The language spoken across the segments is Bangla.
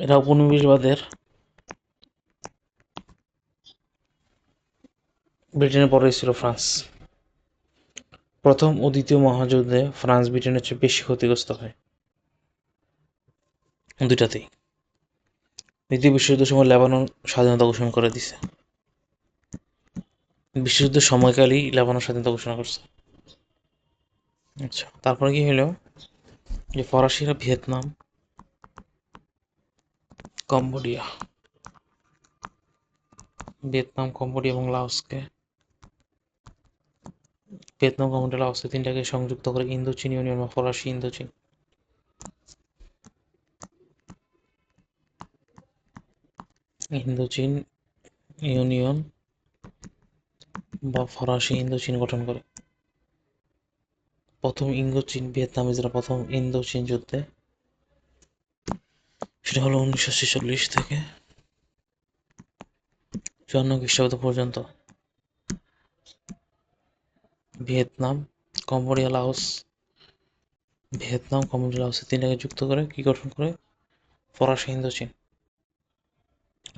এরা উপনিবেশবাদের ব্রিটেনের পরে ছিল ফ্রান্স। প্রথম ও দ্বিতীয় মহাযুদ্ধে ফ্রান্স ব্রিটেনের চেয়ে বেশি ক্ষতিগ্রস্ত হয়। দুইটাতেই। দ্বিতীয় বিশ্বযুদ্ধের সময় লেবানন স্বাধীনতা ঘোষণা করে দিছে। বিশ্বযুদ্ধের সময়কালই লেবানন স্বাধীনতা ঘোষণা করছে। আচ্ছা তারপরে কি হলো যে ফরাসিরা ভিয়েতনাম, কম্বোডিয়া। ভিয়েতনাম, কম্বোডিয়া এবং লাওসকে। ভিয়েতনাম, কম্বোডিয়া, লাওসকে তিনটাকে সংযুক্ত করে ইন্দোচীন ইউনিয়ন বা ফরাসি ইন্দোচীন। ইন্দোচীন ইউনিয়ন বা ফরাসি ইন্দোচীন গঠন করে। প্রথম ইন্দোচীন ভিয়েতনামিজরা প্রথম ইন্দোচীন যুদ্ধে। সেটা হলো উনিশশো ছেচল্লিশ থেকে চুয়ান্ন খ্রিস্টাব্দ পর্যন্ত। Vietnam, Cambodia, Laos. Vietnam, Cambodia লাওসের তিনটাকে যুক্ত করে কি গঠন করে? ফরাসি, ইন্দোচীন।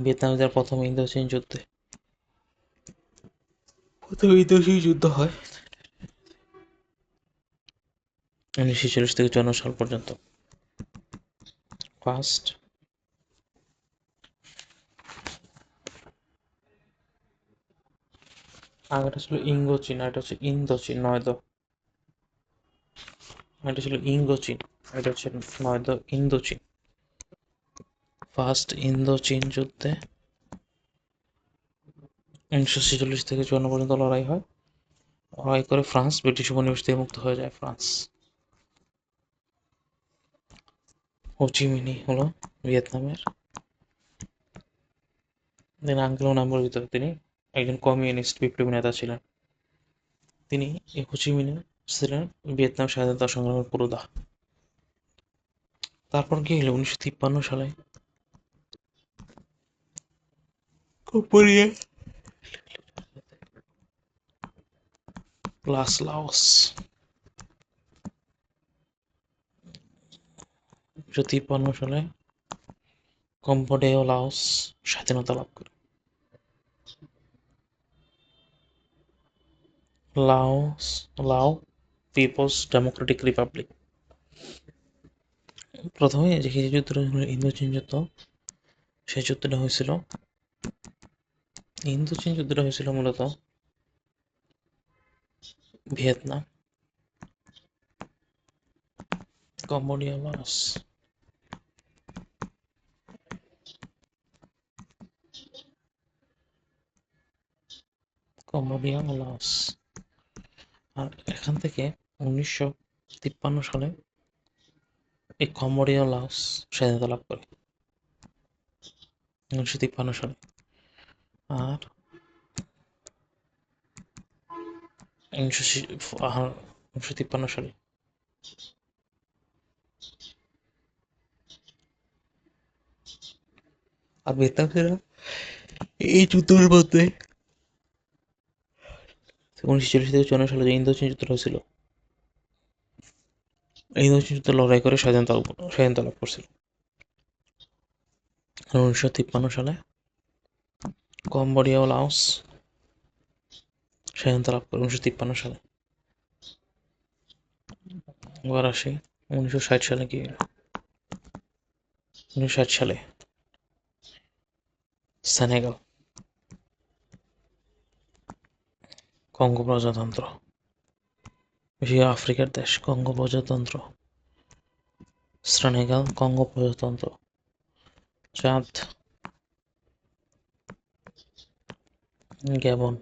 ভিয়েতনামীদের প্রথম ইন্দোচীন যুদ্ধে। প্রথম ইন্দোচীন যুদ্ধ হয়। উনিশশো ছেচল্লিশ থেকে চুয়ান্ন সাল পর্যন্ত। ফার্স্ট আগেটা ছিল ইঙ্গোচীন আর এটা হচ্ছে ইন্দো ইন্দোচীন নয়তো এটা ছিল ইঙ্গোচীন এটা হচ্ছে নয়তো ইন্দোচীন। ফার্স্ট ইন্দোচীন যুদ্ধে উনিশশো ছেচল্লিশ থেকে চুয়ান্ন পর্যন্ত লড়াই হয়। লড়াই করে ফ্রান্স, ব্রিটিশ উপনিবেশ থেকে মুক্ত হয়ে যায় ফ্রান্স। হোচিমিনি হলো ভিয়েতনামের। তিনি আঙ্কেল নাম পরিচিত তিনি একজন কমিউনিস্ট বিপ্লবী নেতা ছিলেন। তিনি এই হোচিমিনে ছিলেন ভিয়েতনাম স্বাধীনতা সংগ্রামের পুরোধা তারপর কি হলো উনিশশো তিপ্পান্ন সালে? কোরিয়া লাস উনিশশো তিপ্পান্ন সালে কম্বোডিয়া ও লাওস স্বাধীনতা লাভ করে। লাওস, লাও, পিপলস ডেমোক্রেটিক রিপাবলিক। প্রথমে যে যুদ্ধটা হলো ইন্দোচীন যুদ্ধ সেই যুদ্ধটা হয়েছিল। ইন্দোচীন যুদ্ধটা হয়েছিল মূলত ভিয়েতনাম কম্বোডিয়া লাওস কম্বোডিয়া ও লাওস আর এখান থেকে উনিশশো তিপ্পান্ন সালে এই কম্বোডিয়া ও লাওস স্বাধীনতা লাভ করে। উনিশশো তিপ্পান্ন সালে। আর উনিশশো উনিশশো তিপ্পান্ন সালে আর ভিয়েতনামীরা এই যুদ্ধের মধ্যে উনিশশো চল্লিশ থেকে চুয়ান্ন সালে ইন্দোচীন যুদ্ধটা হয়েছিল ইন্দোচীন যুদ্ধে লড়াই করে স্বাধীনতা স্বাধীনতা লাভ করছিল। উনিশশো তিপ্পান্ন সালে কম্বোডিয়া ও লাওস স্বাধীনতা লাভ করে, উনিশশো তিপ্পান্ন সালে। এবার আসি উনিশশো ষাট সালে কি উনিশশো ষাট সালে সেনেগাল। কঙ্গো প্রজাতন্ত্র এশিয়া আফ্রিকার দেশ কঙ্গো প্রজাতন্ত্র সেনেগাল কঙ্গো প্রজাতন্ত্র চাঁদ Gabon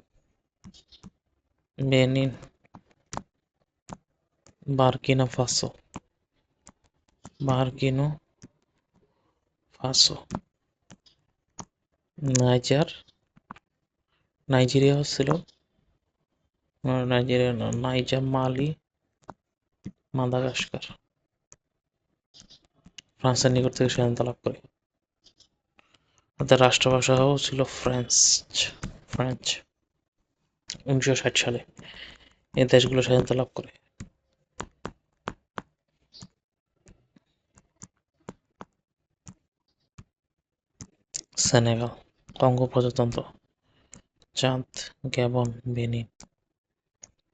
Benin Burkina Faso Burkina Faso Niger Nigeria হচ্ছিল নাইজেরিয়া না নাইজার মালি মাদাগাস্কার ফ্রান্সের নিকট থেকে স্বাধীনতা লাভ করে। তাদের রাষ্ট্রভাষাও ছিল ফ্রেঞ্চ ফ্রেঞ্চ উনিশশো ষাট সালে। এই দেশগুলো স্বাধীনতা লাভ করে। সেনেগাল, কঙ্গো প্রজাতন্ত্র। চাঁদ, Gabon, Benin.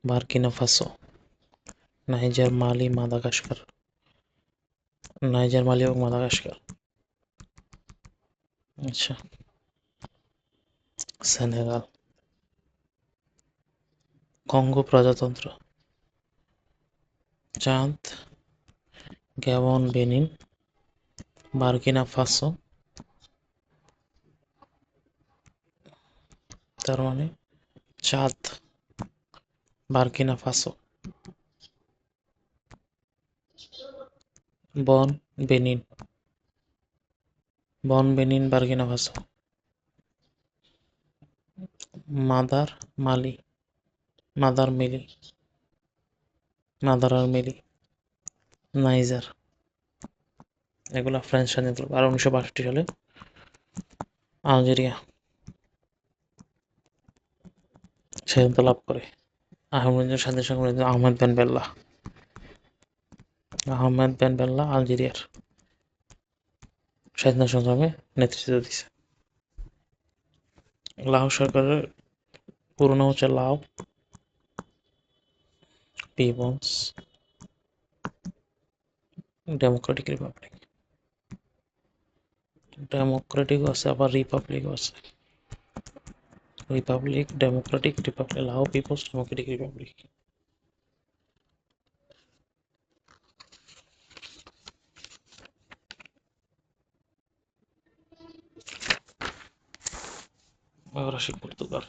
Burkina Faso Niger Mali Madagascar Niger Mali এবং মাদাগাস্কার আচ্ছা। সেনেগাল কঙ্গো প্রজাতন্ত্র। চাঁদ গ্যাবন বেনিন বার্কিনা ফাসো তার মানে চাঁদ। বার্কিনা ফাসো বন বেনিন বন বেনিন বার্কিনা ফাসো মাদার মালি মাদার মিলি মাদার আর মিলি নাইজার এগুলা ফ্রেঞ্চ স্বাধীনতা আর উনিশশো বাষট্টি সালে আলজেরিয়া। স্বাধীনতা লাভ করে। আহমেদের স্বাধীন সংগ্রামী Ahmed Ben Bella Ahmed Ben Bella আলজেরিয়ার স্বাধীনতা সংগ্রামে নেতৃত্ব দিছে লাও সরকারের পুরো নাম হচ্ছে লাও পিপলস ডেমোক্রেটিক রিপাবলিক। ডেমোক্রেটিক আছে, আবার রিপাবলিকও আছে। Republic democratic republic Lao people's democratic republic এবার আসি পর্তুগাল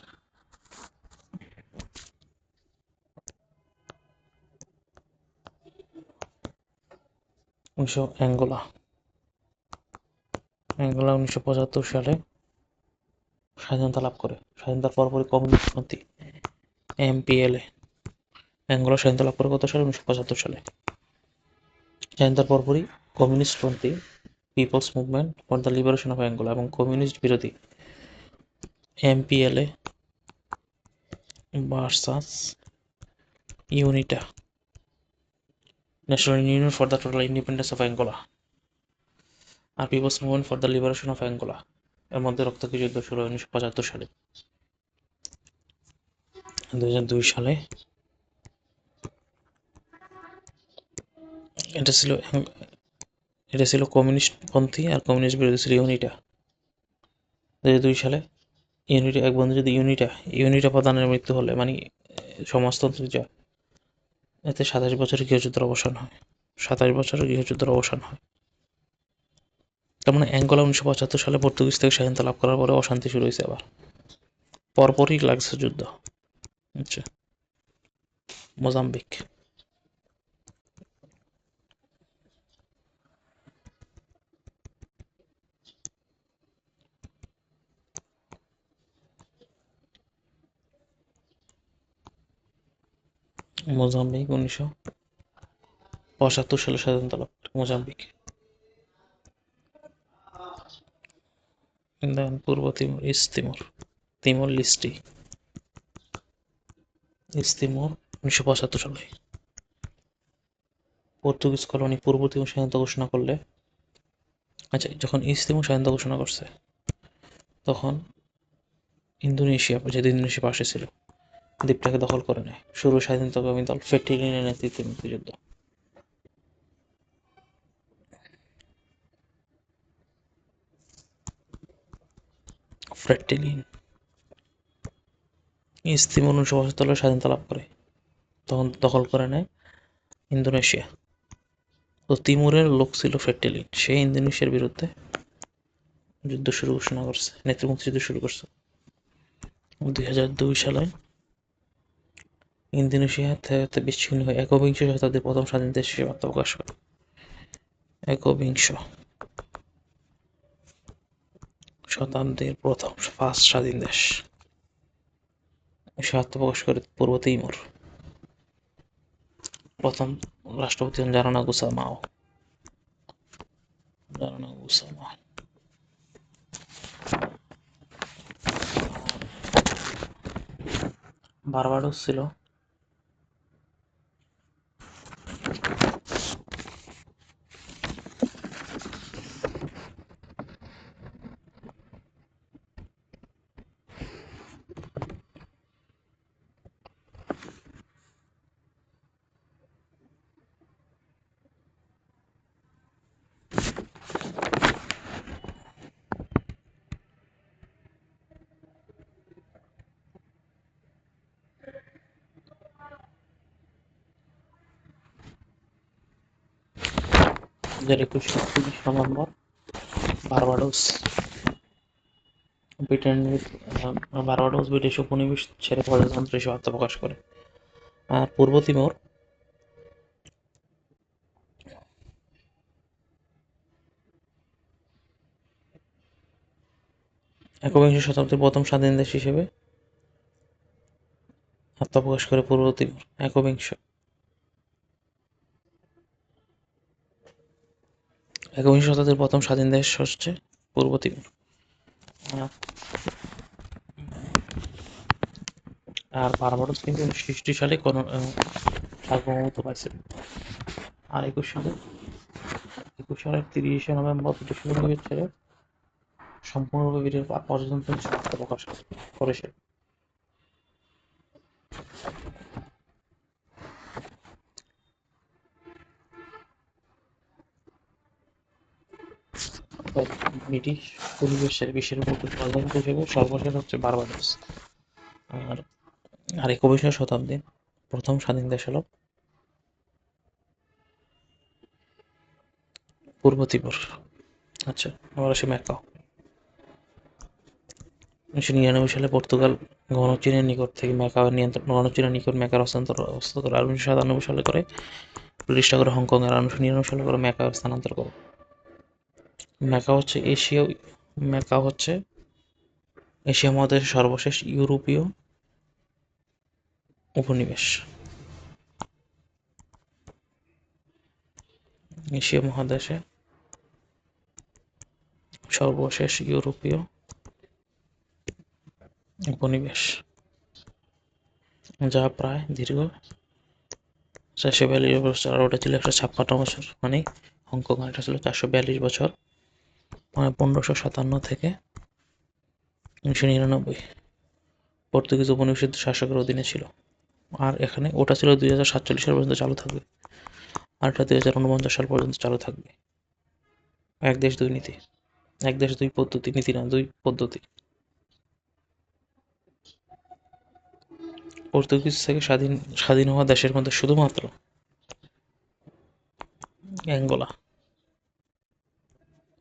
উনিশশো অ্যাঙ্গোলা অ্যাঙ্গোলা উনিশশো পঁচাত্তর সালে স্বাধীনতা লাভ করে। স্বাধীনতার পরপরই কমিউনিস্ট পন্থী এমপিএলএ অ্যাঙ্গোলা স্বাধীনতা লাভ করে কত সালে? উনিশশো পঁচাত্তর সালে। স্বাধীনতার পরপরই কমিউনিস্ট পন্থী people's movement, for the liberation of Angola এবং কমিউনিস্ট বিরোধী MPLA versus UNITA. National union for the total independence of Angola. R people's movement for the liberation of Angola. এর মধ্যে রক্তাক্ত যুদ্ধ শুরু হয় উনিশশো পঁচাত্তর সালে। দু হাজার দুই সালে। এটা ছিল এটা ছিল কমিউনিস্ট পন্থী আর কমিউনিস্ট বিরোধী ছিল ইউনিটা। দু হাজার দুই সালে ইউনিটা, এক বন্ধু যদি ইউনিটা ইউনিটা প্রধানের মৃত্যু হলে মানে সমাজতন্ত্র যা, এতে সাতাশ বছরের গৃহযুদ্ধের অবসান হয়। সাতাশ বছরের গৃহযুদ্ধের অবসান হয়। তার মানে অ্যাঙ্গোলা উনিশশো পঁচাত্তর সালে পর্তুগিজ থেকে স্বাধীনতা লাভ করার পরে অশান্তি শুরু হয়েছে আবার। পরপরই লাগছে যুদ্ধ। আচ্ছা। মোজাম্বিক। মোজাম্বিক উনিশশো পঁচাত্তর সালে স্বাধীনতা লাভ মোজাম্বিক। দেন পূর্ব Timor, east Timor Timor লিস্টি। East Timor উনিশশো পঁচাত্তর সালে। পর্তুগিজ কলোনি পূর্ব তিমুর স্বাধীনতা ঘোষণা করলে আচ্ছা যখন ইস্ট তিমুর স্বাধীনতা ঘোষণা করছে, তখন ইন্দোনেশিয়া, যেহেতু ইন্দোনেশিয়া পাশে ছিল, দ্বীপটাকে দখল করে নেয়। শুরু স্বাধীনতাকামী দল ফেটিলিনের নেতৃত্বে মুক্তিযুদ্ধ। ফ্রেটিলিন ইস্তিমুর উনিশশো পঁচাত্তর স্বাধীনতা লাভ করে। তখন দখল করে নেয় ইন্দোনেশিয়া। তো তিমুরের লোক ছিল ফেটিলিন সে ইন্দোনেশিয়ার বিরুদ্ধে যুদ্ধ শুরু ঘোষণা করছে নেতৃত্ব যুদ্ধ শুরু করছে। দুই হাজার দুই সালে ইন্দোনেশিয়া থেকে বিচ্ছিন্ন হয়ে একবিংশ শতাব্দীর প্রথম স্বাধীন দেশ হিসেবে আত্মপ্রকাশ করে। একবিংশ শতাব্দীর প্রথম ফার্স্ট স্বাধীন দেশ। আত্মপ্রকাশ করে পূর্ব তিমুর। প্রথম রাষ্ট্রপতি হন জারানা গুসামাও। জারানা গুসামাও বারবাডোস ছিল হাজার একুশ তিরিশ নভেম্বর বারবাডোস। ব্রিটেনের বারবাডোস ব্রিটিশ উপনিবেশ ছেড়ে প্রজাতন্ত্র হিসেবে আত্মপ্রকাশ করে। আর পূর্ব তিমোর, একবিংশ শতাব্দীর প্রথম স্বাধীন দেশ হিসেবে আত্মপ্রকাশ করে পূর্ব তিমোর, একবিংশ। একবিংশ শতাব্দীর প্রথম স্বাধীন দেশ হচ্ছে পূর্ব তিমোর আর বারবাডোস কিন্তু উনিশশো সালে কোন সার্বভৌমত্ব পাইছিল আর একুশ সালে, একুশ সালের তিরিশে নভেম্বর ব্রিটিশ সম্পূর্ণরূপে ব্রিটিশ প্রজাতন্ত্র হিসেবে ব্রিটিশ পরিবেশের বিশ্বের মধ্যে প্রধানতন্ত্র হিসেবে সর্বশেষ হচ্ছে বারবাডোস। আর আর একবিংশ শতাব্দীর প্রথম স্বাধীন দেশ হলো পূর্ব তিমুর আচ্ছা আবার আসি ম্যাকাও। উনিশশো নিরানব্বই সালে পর্তুগাল গণচীনের নিকট থেকে ম্যাকাওয়ের নিয়ন্ত্রণ, গণচীনের নিকট ম্যাকার হস্তান্তর হস্তান্তর। আর উনিশশো সাতানব্বই সালে করে ব্রিটিশরা করে হংকং, আর উনিশশো নিরানব্বই সালে করে ম্যাকাও স্থানান্তর করে। ম্যাকাও হচ্ছে এশীয় ম্যাকাও হচ্ছে এশিয়া মহাদেশের সর্বশেষ ইউরোপীয় উপনিবেশ। এশিয়া মহাদেশে সর্বশেষ ইউরোপীয় উপনিবেশ, যা প্রায় দীর্ঘ চারশো বিয়াল্লিশ বছর, আর ওটা ছিল একশো ছাপ্পান্ন বছর মানে হংকং এটা ছিল চারশো বিয়াল্লিশ বছর। পনেরোশো সাতান্ন থেকে উনিশশো নিরানব্বই। পর্তুগিজ উপনিবেশিত শাসকের অধীনে ছিল। আর এখানে ওটা ছিল দুই হাজার সাতচল্লিশ সাল পর্যন্ত চালু থাকবে। আর এটা দুই হাজার উনপঞ্চাশ সাল পর্যন্ত চালু থাকবে। এক দেশ, দুই নীতি। এক দেশ, দুই পদ্ধতি। নীতি না, দুই পদ্ধতি। পর্তুগিজ থেকে স্বাধীন স্বাধীন হওয়া দেশের মধ্যে শুধুমাত্র অ্যাঙ্গোলা।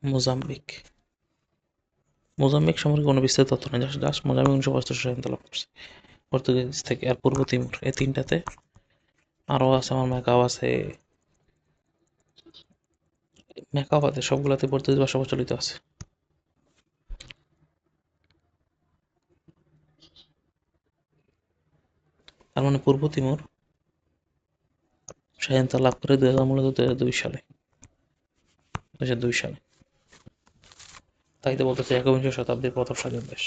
মোজাম্বিক। মোজাম্বিক সম্পর্কে কোনো বিস্তারিত তথ্য নেই, জাস্ট মোজাম্বিক উনিশশো পঁচাত্তর স্বাধীনতা লাভ করছে। পর্তুগিজ থেকে, আর পূর্ব তিমুর, এই তিনটাতে। আরও আছে আমার ম্যাকাও আছে। ম্যাকাও আছে সবগুলাতে পর্তুগিজ ভাষা প্রচলিত আছে। তার মানে পূর্ব তিমুর স্বাধীনতা লাভ করে দুই হাজার মূলত দুই হাজার দুই সালে। দুই হাজার দুই সালে। তাই তো বলতেছে একবিংশ শতাব্দীর প্রথম স্বাধীন দেশ।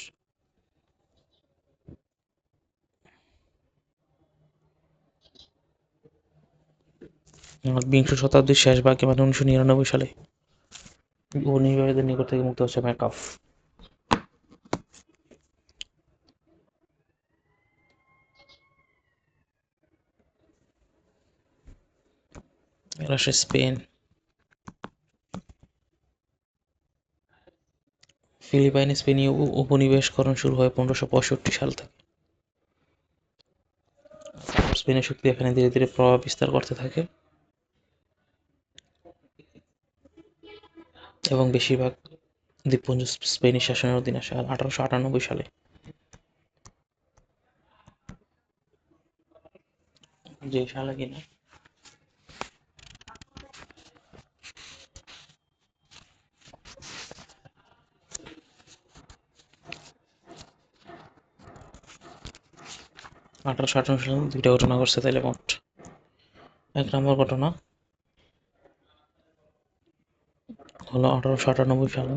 বিংশ শতাব্দীর শেষ ভাগে মানে উনিশশো নিরানব্বই সালে। উপনিবেশদের নিকট থেকে মুক্ত হচ্ছে ম্যাকাফ আসে স্পেন। ফিলিপাইনে, স্পেনীয় উপ- উপনিবেশকরণ শুরু হয় পনেরোশো পঁয়ষট্টি সাল থেকে। স্পেনের শক্তি এখানে ধীরে ধীরে প্রভাব বিস্তার করতে থাকে। এবং বেশিরভাগ দ্বীপপুঞ্জ স্পেনিশ শাসনের অধীনে আসে আঠারোশো আটানব্বই সালে। যে সালে কিনা আঠারোশো আটান্ন সালে দুইটা ঘটনা ঘটছে তাইলে মোট। এক নম্বর ঘটনা হলো আঠারোশো আটানব্বই সালে।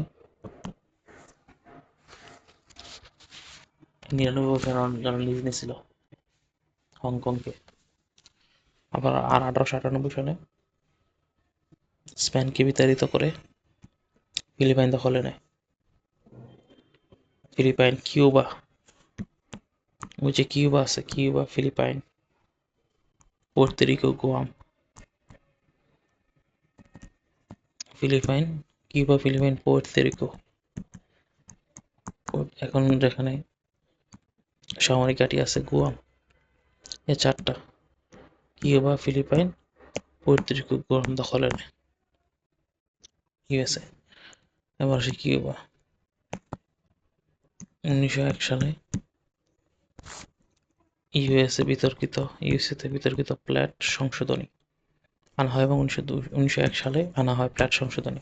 নিরানব্বই বছর লিজ নিয়েছিল হংকংকে। আবার আর আঠারোশো আটানব্বই সালে স্পেনকে বিতাড়িত করে ফিলিপাইন দখলে নেয়। ফিলিপাইন, কিউবা যে কিউবা আছে Cuba Philippines Puerto Rico Guam Philippines Cuba Philippines Puerto Rico এখন যেখানে সামরিক ঘাঁটি আছে গুয়াম এ চারটা। Cuba Philippines Puerto Rico Guam দখলে ইউএসএ এবার আসি কিউবা উনিশশো এক সালে ইউএসএ বিতর্কিত, ইউএসএতে বিতর্কিত প্ল্যাট সংশোধনী। আনা হয় এবং উনিশশো উনিশশো এক সালে আনা হয় প্ল্যাট সংশোধনী।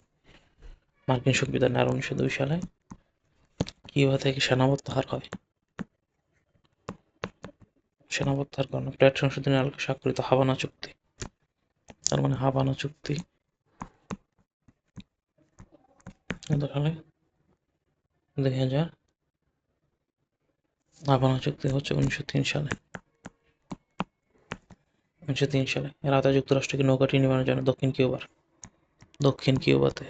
মার্কিন সংবিধানে আর উনিশশো দুই সালে কিউবা থেকে সেনা প্রত্যাহার হয়। সেনা প্রত্যাহার কারণে প্ল্যাট সংশোধনী আলোকে স্বাক্ষরিত হাবানা চুক্তি। তার মানে হাবানা চুক্তি। কত সালে দুই হাজার হাবানা চুক্তি হচ্ছে উনিশশো তিন সালে। উনিশশো তিন সালে। এর যুক্তরাষ্ট্রকে নৌকাটি নির্মাণের জন্য দক্ষিণ কিউবার? দক্ষিণ কিউবাতে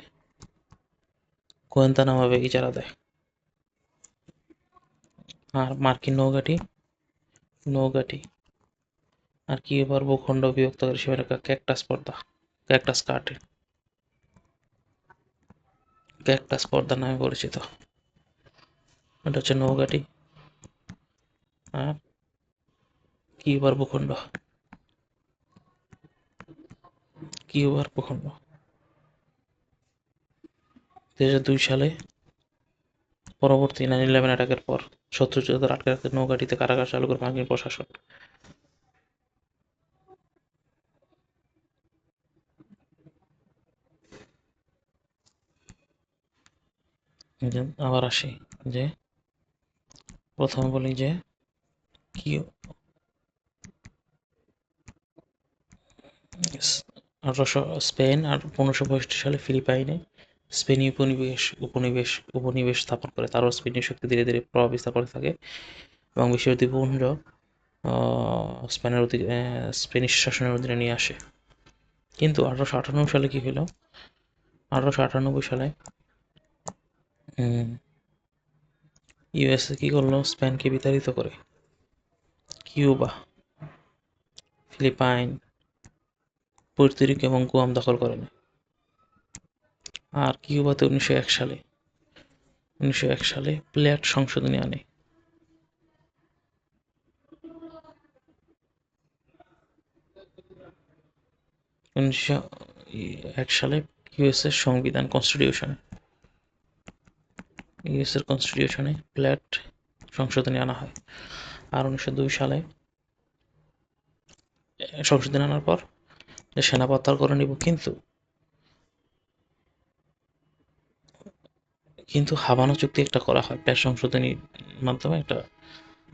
গোয়েন্দা নামাবে ইজারা দেয়। আর মার্কিন নৌকাটি নৌকাটি, আর কিউবার ভূখণ্ড বিভক্তকারী সীমারেখা ক্যাকটাস পর্দা, ক্যাকটাস কার্টেন ক্যাকটাস পর্দা নামে পরিচিত। এটা হচ্ছে আর কিউবার ভূখণ্ড কিউবার ভূখণ্ড দুই হাজার দুই সালে পরবর্তী নাইন ইলেভেন অ্যাটাকের পর শত্রু যোদ্ধাদের আটকে রাখতে নৌকাটিতে কারাগার চালু করে মার্কিন প্রশাসন। আবার আসি যে, প্রথমে বলি যে আঠারোশো, স্পেন আর পনেরোশো পঁয়ষট্টি সালে ফিলিপাইনে স্পেনীয় উপনিবেশ উপনিবেশ উপনিবেশ স্থাপন করে। তারও স্পেনীয় শক্তি ধীরে ধীরে প্রভাব বিস্তার করতে থাকে এবং বিশ্বের দ্বীপপুঞ্জ স্পেনের অধীনে স্পেনিশ শাসনের অধীনে নিয়ে আসে। কিন্তু আঠারোশো আটানব্বই সালে কী হলো? আঠারোশো আটানব্বই সালে ইউএসএ কী করল? স্পেনকে বিতাড়িত করে। কিউবা, ফিলিপাইন পুর্তরিক এবং গুয়াম দখল করে নেয়। আর কিউবাতে উনিশশো এক সালে, উনিশশো এক সালে প্লেয়ার সংশোধনী আনে। উনিশশো এক সালে ইউএসএর সংবিধান কনস্টিটিউশনে ইউএসএর কনস্টিটিউশনে প্ল্যাট সংশোধনী আনা হয়। আর উনিশশো দুই সালে সংশোধন আনার পর সেনা প্রত্যাহার করে নিব। কিন্তু কিন্তু হাবানা চুক্তি একটা করা হয় প্ল্যাট সংশোধনীর মাধ্যমে, একটা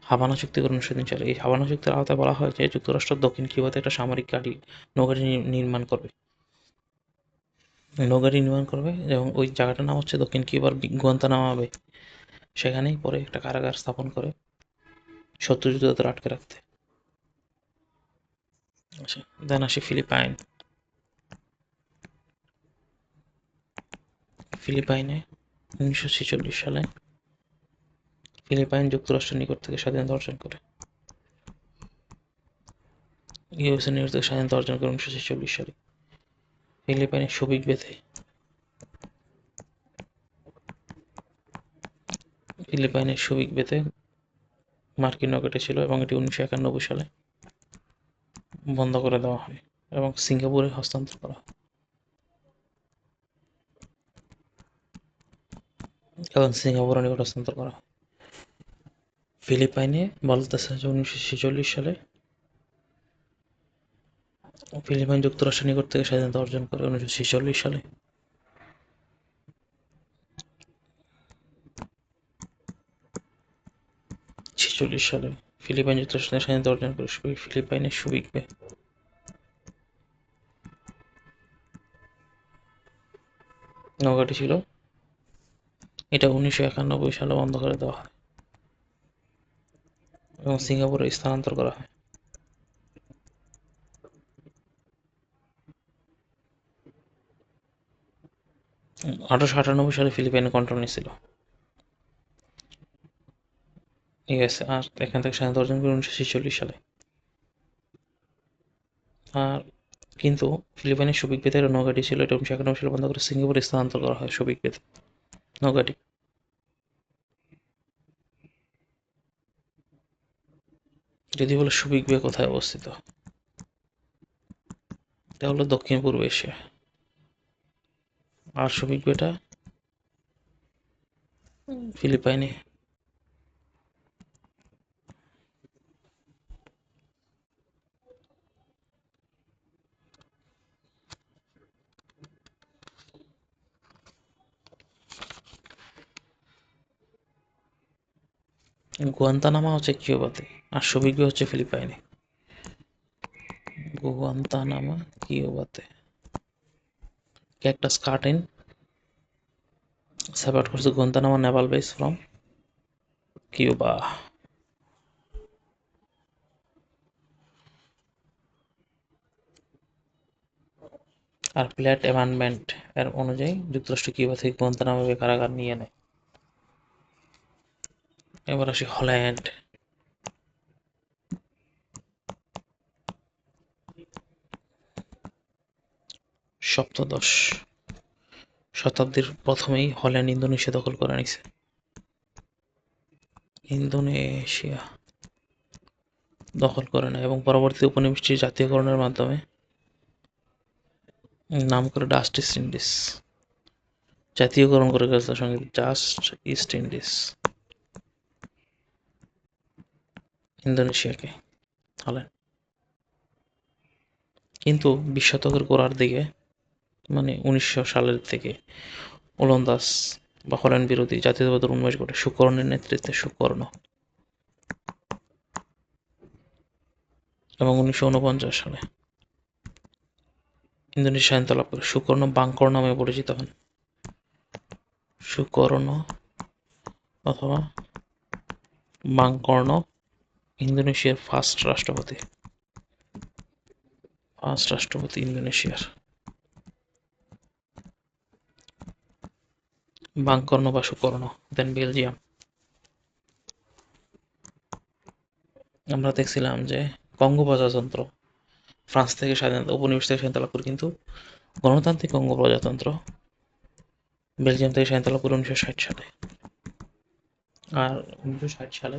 হাবানা চুক্তি করে উনিশশো তিন সালে। এই হাবানা চুক্তির আওতায় বলা হয় যে যুক্তরাষ্ট্র দক্ষিণ কিউবাতে একটা সামরিক গাড়ি নৌঘাটি নির্মাণ করবে। নৌঘাটি নির্মাণ করবে এবং ওই জায়গাটার নাম হচ্ছে দক্ষিণ কিউবার নামাবে সেখানেই পরে একটা কারাগার স্থাপন করে শত্রু যুদ্ধদের আটকে রাখতে। আচ্ছা দেন আসি ফিলিপাইন। ফিলিপাইনে উনিশশো ছেচল্লিশ সালে ফিলিপাইন যুক্তরাষ্ট্রের নিকট থেকে স্বাধীনতা অর্জন করে। ইউএসএ নিকট থেকে স্বাধীনতা অর্জন করে উনিশশো ছেচল্লিশ সালে। ফিলিপাইনের সবিক বেঁধে ফিলিপাইনের সবিক বেঁধে মার্কিন রকেটে ছিল এবং এটি উনিশশো একানব্বই সালে বন্ধ করে দেওয়া হয় এবং সিঙ্গাপুরে হস্তান্তর করা এবং সিঙ্গাপুরের নিকট হস্তান্তর করা ফিলিপাইনে বলতেছে যে উনিশশো ছেচল্লিশ সালে ফিলিপাইন যুক্তরাষ্ট্রের নিকট থেকে স্বাধীনতা অর্জন করে উনিশশো ছেচল্লিশ সালে। ছেচল্লিশ সালে ফিলিপাইন যুক্তরাষ্ট্রের স্বাধীনতা অর্জন করে ফিলিপাইনের সুবিক বে নৌকাটি ছিল। এটা উনিশশো একানব্বই সালে বন্ধ করে দেওয়া হয়। এবং সিঙ্গাপুরে স্থানান্তর করা হয়। আঠারোশো আটানব্বই সালে ফিলিপাইনে কন্ট্রোল নিয়েছিল। ঠিক আছে আর এখান থেকে স্বাধীনতা অর্জন করে উনিশশো ছেচল্লিশ সালে। আর কিন্তু ফিলিপাইনের সুবিক বেদের নৌকাটি ছিল এটা উনিশশো একানব্বই সালে বন্ধ করে সিঙ্গাপুরে স্থানান্তর করা হয় সুবিক বেদ নৌকাটি। যদি বলে সুবিক বে কোথায় অবস্থিত? এটা হলো দক্ষিণ পূর্ব এশিয়া। আর সবিক বেটা ফিলিপাইনে গুয়ান্তানামা হচ্ছে কিউবাতে আর সবিকবে হচ্ছে ফিলিপাইনে। গুয়ান্তানামা কিউবাতে ক্যাকটাস কার্টেন সাপোর্ট করছে Guantanamo, naval base from Cuba. R Platt amendment এর অনুযায়ী যুক্তরাষ্ট্র কিউবা থেকে গুয়ান্তানামা কারাগার নিয়ে নেয়। এবার আসি হল্যান্ড। সপ্তদশ শতাব্দীর প্রথমেই হল্যান্ড ইন্দোনেশিয়া দখল করে নিছে। ইন্দোনেশিয়া দখল করে নেয় এবং পরবর্তী উপনিবেশটি জাতীয়করণের মাধ্যমে নাম করে ডাস্ট ইস্ট ইন্ডিজ জাতীয়করণ করে গেছে সঙ্গে জাস্ট ইস্ট ইন্ডিজ ইন্দোনেশিয়াকে হল্যান্ড কিন্তু বিশ শতকের গোড়ার দিকে মানে উনিশশো সালের থেকে ওলন্দাজ বা হল্যান্ড বিরোধী জাতীয়তাবাদের উন্মেষ ঘটে সুকর্ণের নেতৃত্বে, সুকর্ণ। এবং উনিশশো উনপঞ্চাশ সালে ইন্দোনেশিয়া স্বাধীনতা লাভ করে সুকর্ণ বাংকর নামে পরিচিত হন। সুকর্ণ অথবা বাংকর্ণ ইন্দোনেশিয়ার ফার্স্ট রাষ্ট্রপতি। ফার্স্ট রাষ্ট্রপতি ইন্দোনেশিয়ার। বাংকর্ণ বা সুকর্ণ দেন বেলজিয়াম আমরা দেখছিলাম যে কঙ্গো প্রজাতন্ত্র, ফ্রান্স থেকে স্বাধীনতা, উপনিবেশ থেকে স্বাধীনতা লাভ করে, কিন্তু গণতান্ত্রিক কঙ্গো প্রজাতন্ত্র বেলজিয়াম থেকে স্বাধীনতা লাভ করে উনিশশো ষাট সালে। আর উনিশশো ষাট সালে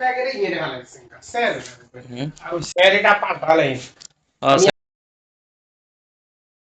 Pega ele, galera. Sério, velho. Uhum. O sério da tá patada aí. Nossa,